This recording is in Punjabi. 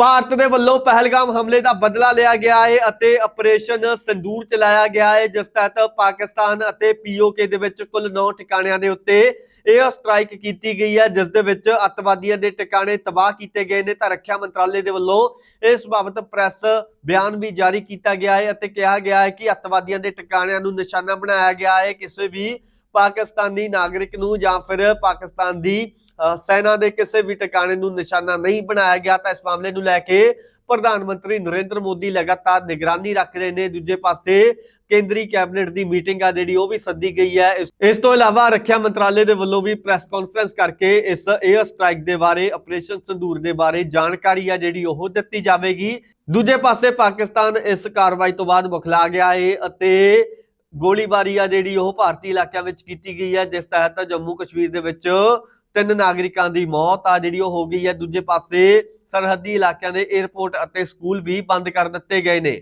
ਭਾਰਤ ਦੇ ਵੱਲੋਂ ਪਹਿਲਗਾਮ ਹਮਲੇ ਦਾ ਬਦਲਾ ਲਿਆ ਗਿਆ ਹੈ ਅਤੇ ਆਪਰੇਸ਼ਨ ਸੰਦੂਰ ਚਲਾਇਆ ਗਿਆ ਹੈ ਜਿਸ ਤਹਿਤ ਪਾਕਿਸਤਾਨ ਅਤੇ ਪੀਓਕੇ ਦੇ ਵਿੱਚ ਕੁੱਲ 9 ਟਿਕਾਣਿਆਂ ਦੇ ਉੱਤੇ ਇਹ ਸਟ੍ਰਾਈਕ ਕੀਤੀ ਗਈ ਹੈ, ਜਿਸ ਦੇ ਵਿੱਚ ਅੱਤਵਾਦੀਆਂ ਦੇ ਟਿਕਾਣੇ ਤਬਾਹ ਕੀਤੇ ਗਏ ਨੇ। ਤਾਂ ਰੱਖਿਆ ਮੰਤਰਾਲੇ ਦੇ ਵੱਲੋਂ ਇਸ ਬਾਬਤ ਪ੍ਰੈਸ ਬਿਆਨ ਵੀ ਜਾਰੀ ਕੀਤਾ ਗਿਆ ਹੈ ਅਤੇ ਕਿਹਾ ਗਿਆ ਹੈ ਕਿ ਅੱਤਵਾਦੀਆਂ ਦੇ ਟਿਕਾਣਿਆਂ ਨੂੰ ਨਿਸ਼ਾਨਾ ਬਣਾਇਆ ਗਿਆ ਹੈ ਕਿਸੇ ਵੀ ਪਾਕਿਸਤਾਨੀ ਨਾਗਰਿਕ ਨੂੰ ਜਾਂ ਫਿਰ ਪਾਕਿਸਤਾਨ ਦੀ ਸੈਨਾ ਦੇ ਕਿਸੇ ਵੀ ਟਿਕਾਣੇ ਨੂੰ ਨਿਸ਼ਾਨਾ ਨਹੀਂ ਬਣਾਇਆ ਗਿਆ ਤਾਂ ਇਸ ਮਾਮਲੇ ਨੂੰ ਲੈ ਕੇ ਪ੍ਰਧਾਨ ਮੰਤਰੀ ਨਰਿੰਦਰ ਮੋਦੀ ਲਗਾਤਾਰ ਨਿਗਰਾਨੀ ਰੱਖ ਰਹੇ ਨੇ। ਦੂਜੇ ਪਾਸੇ ਕੇਂਦਰੀ ਕੈਬਨਿਟ ਦੀ ਮੀਟਿੰਗ ਆ ਜਿਹੜੀ ਉਹ ਵੀ ਸੱਦੀ ਗਈ ਹੈ। ਇਸ- ਤੋਂ ਇਲਾਵਾ ਰੱਖਿਆ ਮੰਤਰਾਲੇ ਦੇ ਵੱਲੋਂ ਵੀ ਪ੍ਰੈਸ ਕਾਨਫਰੰਸ ਕਰਕੇ ਇਸ 에ਅਰ ਸਟ੍ਰਾਈਕ ਦੇ ਬਾਰੇ, ਆਪਰੇਸ਼ਨ ਸੰਦੂਰ ਦੇ ਬਾਰੇ ਜਾਣਕਾਰੀ ਆ ਜਿਹੜੀ ਉਹ ਦਿੱਤੀ ਜਾਵੇਗੀ। ਦੂਜੇ ਪਾਸੇ ਪਾਕਿਸਤਾਨ ਇਸ ਕਾਰਵਾਈ ਤੋਂ ਬਾਅਦ ਬੁਖਲਾ ਗਿਆ ਏ ਅਤੇ ਗੋਲੀਬਾਰੀ ਆ ਜਿਹੜੀ ਉਹ ਭਾਰਤੀ ਇਲਾਕਿਆਂ ਵਿੱਚ ਕੀਤੀ ਗਈ ਹੈ, ਜਿਸ ਤਹਿਤ ਜੰਮੂ ਕਸ਼ਮੀਰ ਦੇ ਵਿੱਚ ਤਿੰਨ ਨਾਗਰਿਕਾਂ ਦੀ ਮੌਤ ਆ, ਜਿਹੜੀ ਉਹ ਹੋ ਗਈ ਹੈ। ਦੂਜੇ ਪਾਸੇ ਸਰਹੱਦੀ ਇਲਾਕਿਆਂ ਦੇ 에ਅਰਪੋਰਟ ਅਤੇ ਸਕੂਲ ਵੀ ਬੰਦ ਕਰ ਦਿੱਤੇ ਗਏ ਨੇ।